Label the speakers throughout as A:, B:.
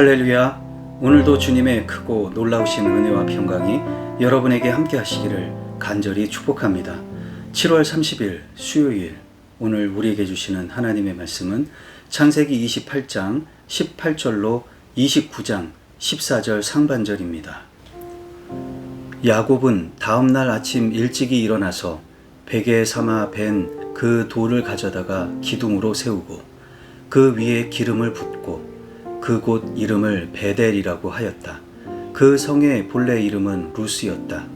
A: 할렐루야. 오늘도 주님의 크고 놀라우신 은혜와 평강이 여러분에게 함께 하시기를 간절히 축복합니다. 7월 30일 수요일 오늘 우리에게 주시는 하나님의 말씀은 창세기 28장 18절로 29장 14절 상반절입니다. 야곱은 다음 날 아침 일찍이 일어나서 베개 삼아 벤 그 돌을 가져다가 기둥으로 세우고 그 위에 기름을 붓고 그곳 이름을 베델이라고 하였다. 그 성의 본래 이름은 루스였다.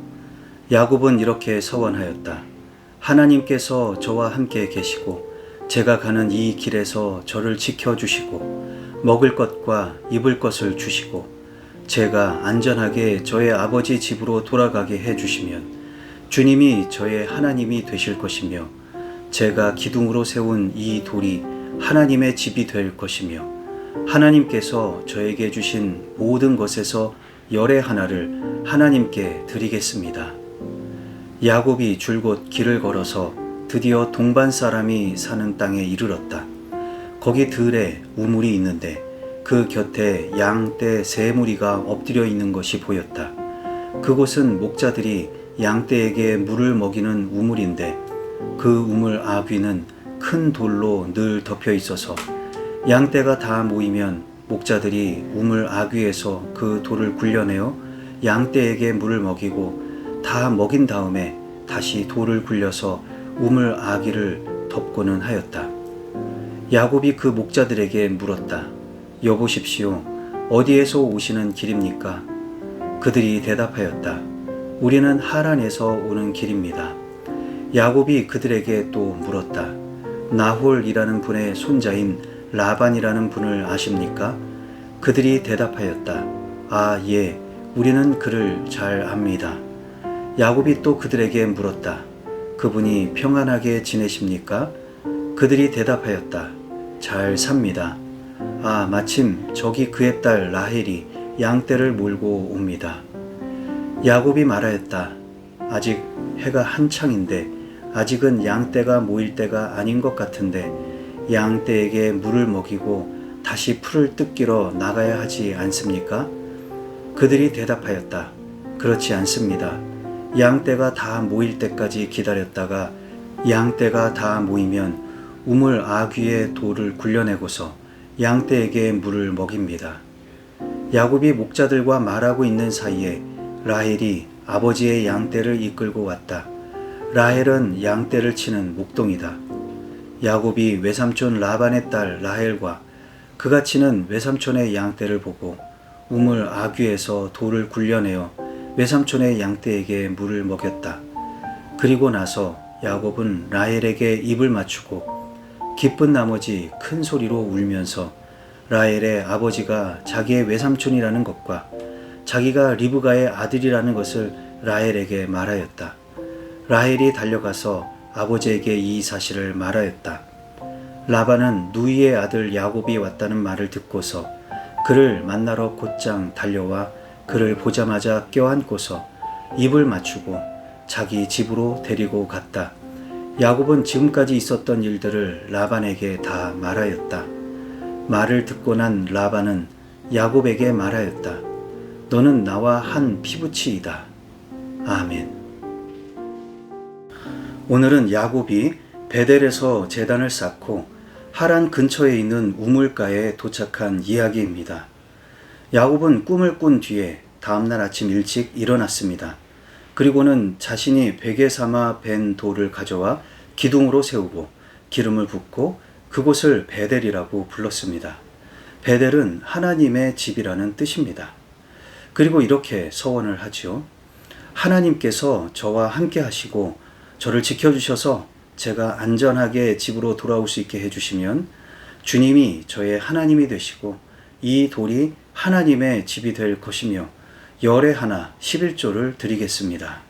A: 야곱은 이렇게 서원하였다. 하나님께서 저와 함께 계시고 제가 가는 이 길에서 저를 지켜주시고 먹을 것과 입을 것을 주시고 제가 안전하게 저의 아버지 집으로 돌아가게 해주시면 주님이 저의 하나님이 되실 것이며 제가 기둥으로 세운 이 돌이 하나님의 집이 될 것이며 하나님께서 저에게 주신 모든 것에서 열의 하나를 하나님께 드리겠습니다. 야곱이 줄곧 길을 걸어서 드디어 동반 사람이 사는 땅에 이르렀다. 거기 들에 우물이 있는데 그 곁에 양떼 세 무리가 엎드려 있는 것이 보였다. 그곳은 목자들이 양떼에게 물을 먹이는 우물인데 그 우물 아귀는 큰 돌로 늘 덮여 있어서 양떼가 다 모이면 목자들이 우물 아귀에서 그 돌을 굴려내어 양떼에게 물을 먹이고 다 먹인 다음에 다시 돌을 굴려서 우물 아귀를 덮고는 하였다. 야곱이 그 목자들에게 물었다. 여보십시오. 어디에서 오시는 길입니까? 그들이 대답하였다. 우리는 하란에서 오는 길입니다. 야곱이 그들에게 또 물었다. 나홀이라는 분의 손자인 라반이라는 분을 아십니까? 그들이 대답하였다. 아, 예, 우리는 그를 잘 압니다. 야곱이 또 그들에게 물었다. 그분이 평안하게 지내십니까? 그들이 대답하였다. 잘 삽니다. 아, 마침 저기 그의 딸 라헬이 양떼를 몰고 옵니다. 야곱이 말하였다. 아직 해가 한창인데 아직은 양떼가 모일 때가 아닌 것 같은데 양 떼에게 물을 먹이고 다시 풀을 뜯기러 나가야 하지 않습니까? 그들이 대답하였다. 그렇지 않습니다. 양 떼가 다 모일 때까지 기다렸다가 양 떼가 다 모이면 우물 아귀의 돌을 굴려내고서 양 떼에게 물을 먹입니다. 야곱이 목자들과 말하고 있는 사이에 라헬이 아버지의 양 떼를 이끌고 왔다. 라헬은 양 떼를 치는 목동이다. 야곱이 외삼촌 라반의 딸 라헬과 그가 치는 외삼촌의 양떼를 보고 우물 아귀에서 돌을 굴려내어 외삼촌의 양떼에게 물을 먹였다. 그리고 나서 야곱은 라헬에게 입을 맞추고 기쁜 나머지 큰 소리로 울면서 라헬의 아버지가 자기의 외삼촌이라는 것과 자기가 리브가의 아들이라는 것을 라헬에게 말하였다. 라헬이 달려가서 아버지에게 이 사실을 말하였다. 라반은 누이의 아들 야곱이 왔다는 말을 듣고서 그를 만나러 곧장 달려와 그를 보자마자 껴안고서 입을 맞추고 자기 집으로 데리고 갔다. 야곱은 지금까지 있었던 일들을 라반에게 다 말하였다. 말을 듣고 난 라반은 야곱에게 말하였다. 너는 나와 한 피부치이다. 아멘. 오늘은 야곱이 베델에서 재단을 쌓고 하란 근처에 있는 우물가에 도착한 이야기입니다. 야곱은 꿈을 꾼 뒤에 다음날 아침 일찍 일어났습니다. 그리고는 자신이 베개 삼아 벤 돌을 가져와 기둥으로 세우고 기름을 붓고 그곳을 베델이라고 불렀습니다. 베델은 하나님의 집이라는 뜻입니다. 그리고 이렇게 서원을 하지요. 하나님께서 저와 함께 하시고 저를 지켜주셔서 제가 안전하게 집으로 돌아올 수 있게 해주시면 주님이 저의 하나님이 되시고 이 돌이 하나님의 집이 될 것이며 열의 하나 11조를 드리겠습니다.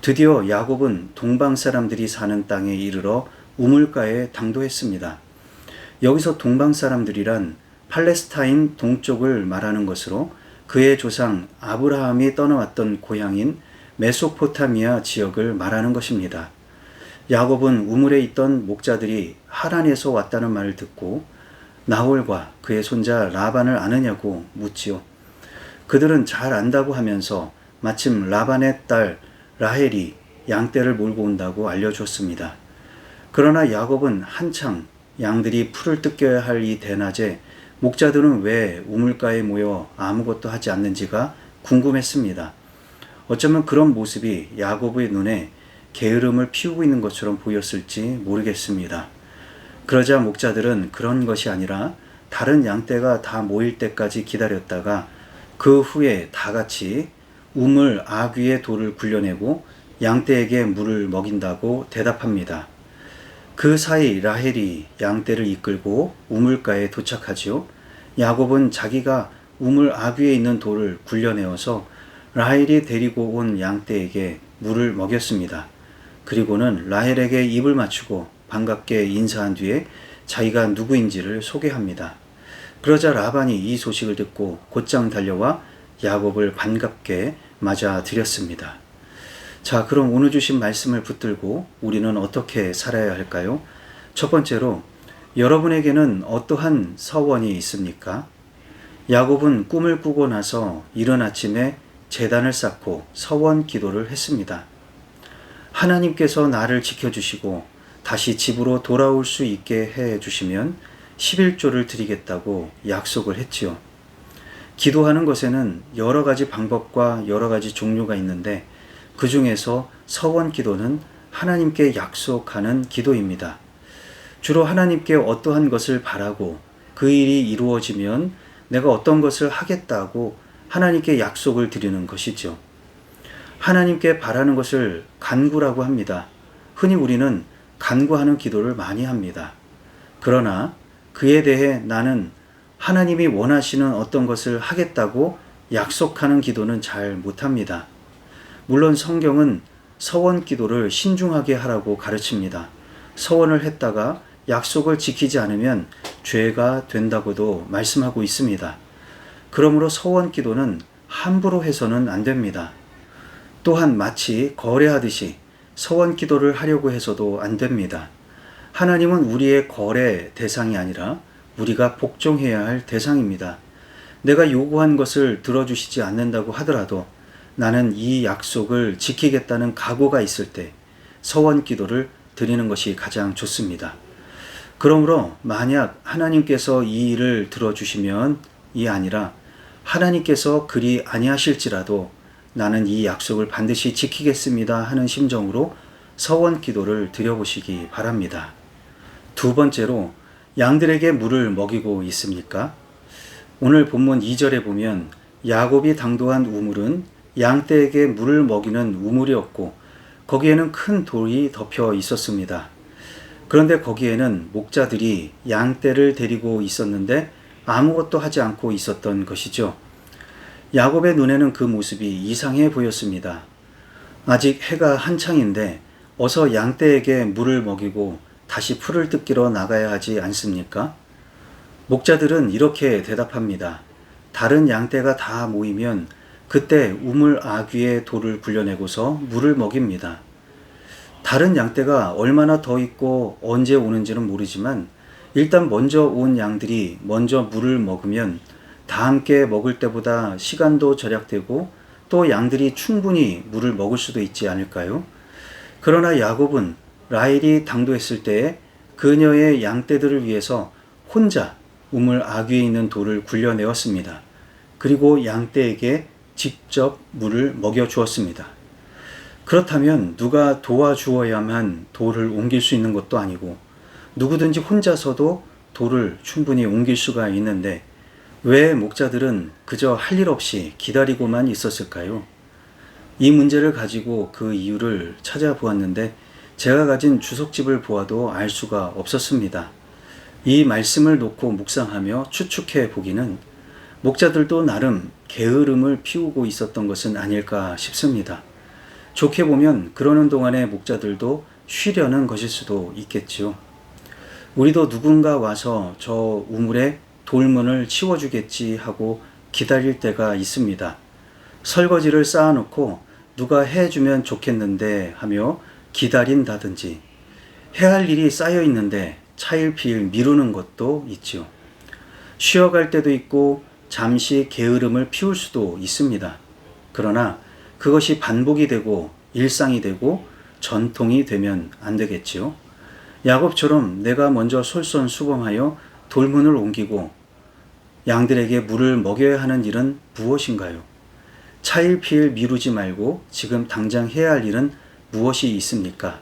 A: 드디어 야곱은 동방 사람들이 사는 땅에 이르러 우물가에 당도했습니다. 여기서 동방 사람들이란 팔레스타인 동쪽을 말하는 것으로 그의 조상 아브라함이 떠나왔던 고향인 메소포타미아 지역을 말하는 것입니다. 야곱은 우물에 있던 목자들이 하란에서 왔다는 말을 듣고 나홀과 그의 손자 라반을 아느냐고 묻지요. 그들은 잘 안다고 하면서 마침 라반의 딸 라헬이 양떼를 몰고 온다고 알려줬습니다. 그러나 야곱은 한창 양들이 풀을 뜯겨야 할 이 대낮에 목자들은 왜 우물가에 모여 아무것도 하지 않는지가 궁금했습니다. 어쩌면 그런 모습이 야곱의 눈에 게으름을 피우고 있는 것처럼 보였을지 모르겠습니다. 그러자 목자들은 그런 것이 아니라 다른 양떼가 다 모일 때까지 기다렸다가 그 후에 다 같이 우물 아귀의 돌을 굴려내고 양떼에게 물을 먹인다고 대답합니다. 그 사이 라헬이 양떼를 이끌고 우물가에 도착하지요. 야곱은 자기가 우물 아귀에 있는 돌을 굴려내어서 라헬이 데리고 온 양떼에게 물을 먹였습니다. 그리고는 라헬에게 입을 맞추고 반갑게 인사한 뒤에 자기가 누구인지를 소개합니다. 그러자 라반이 이 소식을 듣고 곧장 달려와 야곱을 반갑게 맞아들였습니다. 자, 그럼 오늘 주신 말씀을 붙들고 우리는 어떻게 살아야 할까요? 첫 번째로 여러분에게는 어떠한 서원이 있습니까? 야곱은 꿈을 꾸고 나서 이른 아침에 재단을 쌓고 서원 기도를 했습니다. 하나님께서 나를 지켜주시고 다시 집으로 돌아올 수 있게 해 주시면 11조를 드리겠다고 약속을 했지요. 기도하는 것에는 여러 가지 방법과 여러 가지 종류가 있는데 그 중에서 서원 기도는 하나님께 약속하는 기도입니다. 주로 하나님께 어떠한 것을 바라고 그 일이 이루어지면 내가 어떤 것을 하겠다고 하나님께 약속을 드리는 것이죠. 하나님께 바라는 것을 간구라고 합니다. 흔히 우리는 간구하는 기도를 많이 합니다. 그러나 그에 대해 나는 하나님이 원하시는 어떤 것을 하겠다고 약속하는 기도는 잘 못합니다. 물론 성경은 서원 기도를 신중하게 하라고 가르칩니다. 서원을 했다가 약속을 지키지 않으면 죄가 된다고도 말씀하고 있습니다. 그러므로 서원 기도는 함부로 해서는 안 됩니다. 또한 마치 거래하듯이 서원 기도를 하려고 해서도 안 됩니다. 하나님은 우리의 거래 대상이 아니라 우리가 복종해야 할 대상입니다. 내가 요구한 것을 들어주시지 않는다고 하더라도 나는 이 약속을 지키겠다는 각오가 있을 때 서원 기도를 드리는 것이 가장 좋습니다. 그러므로 만약 하나님께서 이 일을 들어주시면 이 아니라 하나님께서 그리 아니하실지라도 나는 이 약속을 반드시 지키겠습니다 하는 심정으로 서원 기도를 드려보시기 바랍니다. 두 번째로 양들에게 물을 먹이고 있습니까? 오늘 본문 2절에 보면 야곱이 당도한 우물은 양떼에게 물을 먹이는 우물이었고 거기에는 큰 돌이 덮여 있었습니다. 그런데 거기에는 목자들이 양떼를 데리고 있었는데 아무것도 하지 않고 있었던 것이죠. 야곱의 눈에는 그 모습이 이상해 보였습니다. 아직 해가 한창인데 어서 양떼에게 물을 먹이고 다시 풀을 뜯기러 나가야 하지 않습니까? 목자들은 이렇게 대답합니다. 다른 양떼가 다 모이면 그때 우물 아귀의 돌을 굴려내고서 물을 먹입니다. 다른 양떼가 얼마나 더 있고 언제 오는지는 모르지만 일단 먼저 온 양들이 먼저 물을 먹으면 다 함께 먹을 때보다 시간도 절약되고 또 양들이 충분히 물을 먹을 수도 있지 않을까요? 그러나 야곱은 라헬이 당도했을 때에 그녀의 양떼들을 위해서 혼자 우물 아귀에 있는 돌을 굴려내었습니다. 그리고 양떼에게 직접 물을 먹여 주었습니다. 그렇다면 누가 도와주어야만 돌을 옮길 수 있는 것도 아니고 누구든지 혼자서도 돌을 충분히 옮길 수가 있는데 왜 목자들은 그저 할 일 없이 기다리고만 있었을까요? 이 문제를 가지고 그 이유를 찾아보았는데 제가 가진 주석집을 보아도 알 수가 없었습니다. 이 말씀을 놓고 묵상하며 추측해 보기는 목자들도 나름 게으름을 피우고 있었던 것은 아닐까 싶습니다. 좋게 보면 그러는 동안에 목자들도 쉬려는 것일 수도 있겠지요. 우리도 누군가 와서 저 우물에 돌문을 치워주겠지 하고 기다릴 때가 있습니다. 설거지를 쌓아놓고 누가 해주면 좋겠는데 하며 기다린다든지 해야 할 일이 쌓여 있는데 차일피일 미루는 것도 있죠. 쉬어갈 때도 있고 잠시 게으름을 피울 수도 있습니다. 그러나 그것이 반복이 되고 일상이 되고 전통이 되면 안 되겠지요. 야곱처럼 내가 먼저 솔선수범하여 돌문을 옮기고 양들에게 물을 먹여야 하는 일은 무엇인가요? 차일피일 미루지 말고 지금 당장 해야 할 일은 무엇이 있습니까?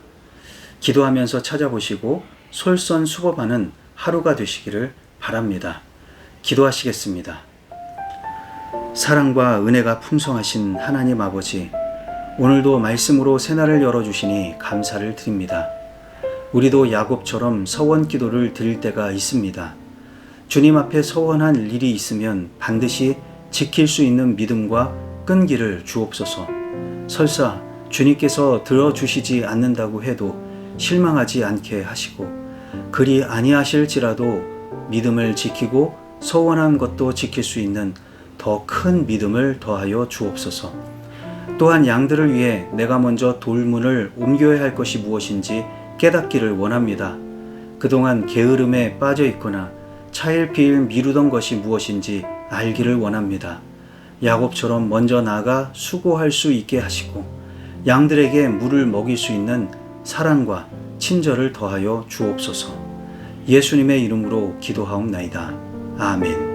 A: 기도하면서 찾아보시고 솔선수범하는 하루가 되시기를 바랍니다. 기도하시겠습니다. 사랑과 은혜가 풍성하신 하나님 아버지, 오늘도 말씀으로 새날을 열어주시니 감사를 드립니다. 우리도 야곱처럼 서원 기도를 드릴 때가 있습니다. 주님 앞에 서원한 일이 있으면 반드시 지킬 수 있는 믿음과 끈기를 주옵소서. 설사 주님께서 들어주시지 않는다고 해도 실망하지 않게 하시고 그리 아니하실지라도 믿음을 지키고 서원한 것도 지킬 수 있는 더 큰 믿음을 더하여 주옵소서. 또한 양들을 위해 내가 먼저 돌문을 옮겨야 할 것이 무엇인지 깨닫기를 원합니다. 그동안 게으름에 빠져 있거나 차일피일 미루던 것이 무엇인지 알기를 원합니다. 야곱처럼 먼저 나가 수고할 수 있게 하시고 양들에게 물을 먹일 수 있는 사랑과 친절을 더하여 주옵소서. 예수님의 이름으로 기도하옵나이다. 아멘.